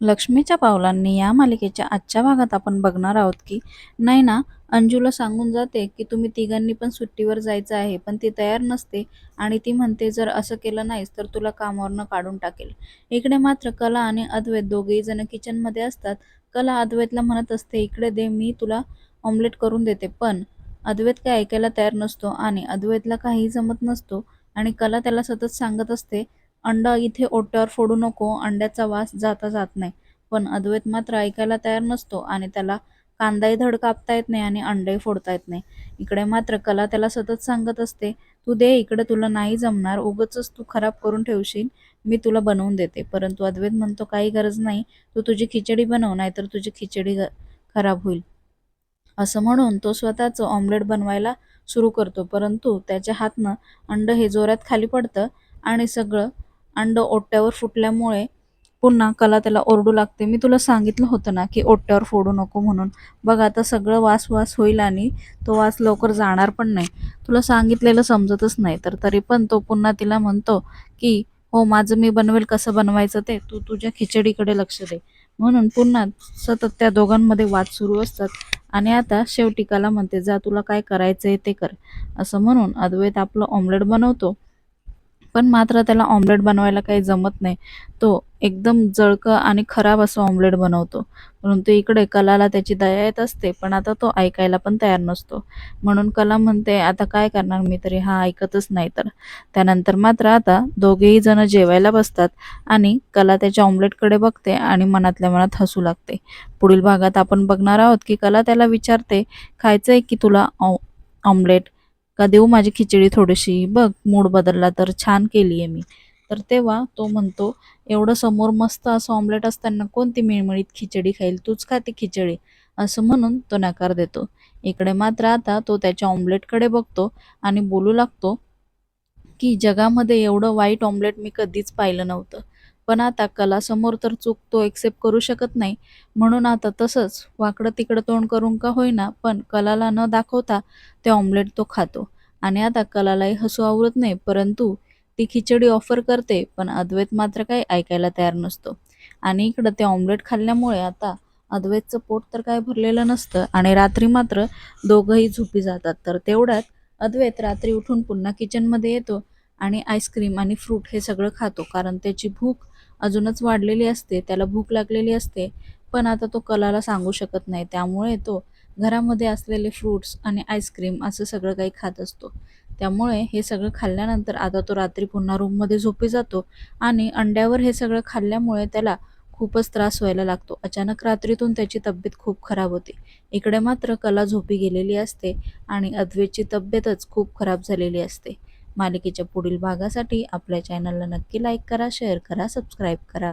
लक्ष्मीच्या पावलांनी या मालिकेच्या आजच्या भागात आपण बघणार आहोत की नाही ना अंजूला सांगून जाते की तुम्ही तिघांनी पण सुट्टीवर जायचं आहे पण ती तयार नसते आणि ती म्हणते जर असं केलं नाहीस तर तुला कामावरनं काढून टाकेल. इकडे मात्र कला आणि अद्वैत दोघेही जण किचनमध्ये असतात. कला अद्वैतला म्हणत असते इकडे दे मी तुला ऑमलेट करून देते. पण अद्वैत काय ऐकायला तयार नसतो आणि अद्वैतला काही जमत नसतो आणि कला त्याला सतत सांगत असते अंडा इथे ओट्यावर फोडू नको अंड्याचा वास जाता जात नाही. पण अद्वैत मात्र ऐकायला तयार नसतो आणि त्याला कांदाही धड कापता येत नाही आणि अंडेही फोडता येत नाही. इकडे मात्र कला त्याला सतत सांगत असते तू दे इकडे तुला नाही जमणार उगच तू खराब करून ठेवशील मी तुला बनवून देते. परंतु अद्वैत म्हणतो काही गरज नाही तू तुझी खिचडी बनव नाहीतर तुझी खिचडी ग- खराब होईल. असं म्हणून तो स्वतःचं ऑमलेट बनवायला सुरू करतो. परंतु त्याच्या हातनं अंड हे जोरात खाली पडतं आणि सगळं अंड ओट्यावर फुटल्यामुळे पुन्हा कला त्याला ओरडू लागते. मी तुला सांगितलं होतं ना की ओट्यावर फोडू नको म्हणून. बघ आता सगळं वास वास होईल आणि तो वास लवकर जाणार पण नाही. तुला सांगितलेलं समजतच नाही तर तरी पण तो पुन्हा तिला म्हणतो की हो माझं मी बनवेल कसं बनवायचं ते? तू तुझ्या खिचडीकडे लक्ष दे. म्हणून पुन्हा सतत त्या दोघांमध्ये वाद सुरू असतात. आणि आता शेवटी कला म्हणते जा तुला काय करायचं आहे ते कर. असं म्हणून अद्वैत आपलं ऑमलेट बनवतो. पण मात्र त्याला ऑमलेट बनवायला काही जमत नाही. तो एकदम जळकं आणि खराब असं ऑमलेट बनवतो. परंतु इकडे कलाला त्याची दया येत असते पण आता तो ऐकायला पण तयार नसतो. म्हणून कला म्हणते आता काय करणार मी तरी? हा ऐकतच नाही तर. त्यानंतर मात्र आता दोघेही जण जेवायला बसतात आणि कला त्याच्या ऑमलेटकडे बघते आणि मनातल्या मनात हसू लागते. पुढील भागात आपण बघणार आहोत की कला त्याला विचारते खायचंय की तुला ऑमलेट? का देऊ माझी खिचडी थोडीशी? बघ मूड बदलला तर छान केली आहे मी. तर तेव्हा तो म्हणतो एवढं समोर मस्त असं ऑमलेट असताना कोणती मिळमिळीत खिचडी खाईल? तूच खाते खिचडी. असं म्हणून तो नकार देतो. इकडे मात्र आता तो त्याच्या ऑमलेटकडे बघतो आणि बोलू लागतो की जगामध्ये एवढं वाईट ऑमलेट मी कधीच पाहिलं नव्हतं. पण आता कलासमोर तर चूक तो एक्सेप्ट करू शकत नाही. म्हणून आता तसंच वाकडं तिकडं तोंड करून का होईना पण कलाला न दाखवता ते ऑमलेट तो खातो. आणि आता कलालाही हसू आवरत नाही परंतु ती खिचडी ऑफर करते पण अद्वैत मात्र काही ऐकायला तयार नसतो. आणि इकडं ते ऑमलेट खाल्ल्यामुळे आता अद्वैतचं पोट तर काय भरलेलं नसतं आणि रात्री मात्र दोघंही झोपी जातात. तर तेवढ्यात अद्वैत रात्री उठून पुन्हा किचनमध्ये येतो आणि आईस्क्रीम आणि फ्रूट हे सगळं खातो कारण त्याची भूक अजूनच वाढलेली असते त्याला भूक लागलेली असते पण आता तो कलाला सांगू शकत नाही. त्यामुळे तो घरामध्ये असलेले फ्रूट्स आणि आईस्क्रीम असं सगळं काही खात असतो. त्यामुळे हे सगळं खाल्ल्यानंतर आता तो रात्री पुन्हा रूममध्ये झोपी जातो आणि अंड्यावर हे सगळं खाल्ल्यामुळे त्याला खूपच त्रास व्हायला लागतो. अचानक रात्रीतून त्याची तब्येत खूप खराब होते. इकडे मात्र कला झोपी गेलेली असते आणि अद्वैतची तब्येतच खूप खराब झालेली असते. मालिकेच्या पुढील भागासाठी आपल्या चॅनलला नक्की लाईक करा शेअर करा सबस्क्राईब करा.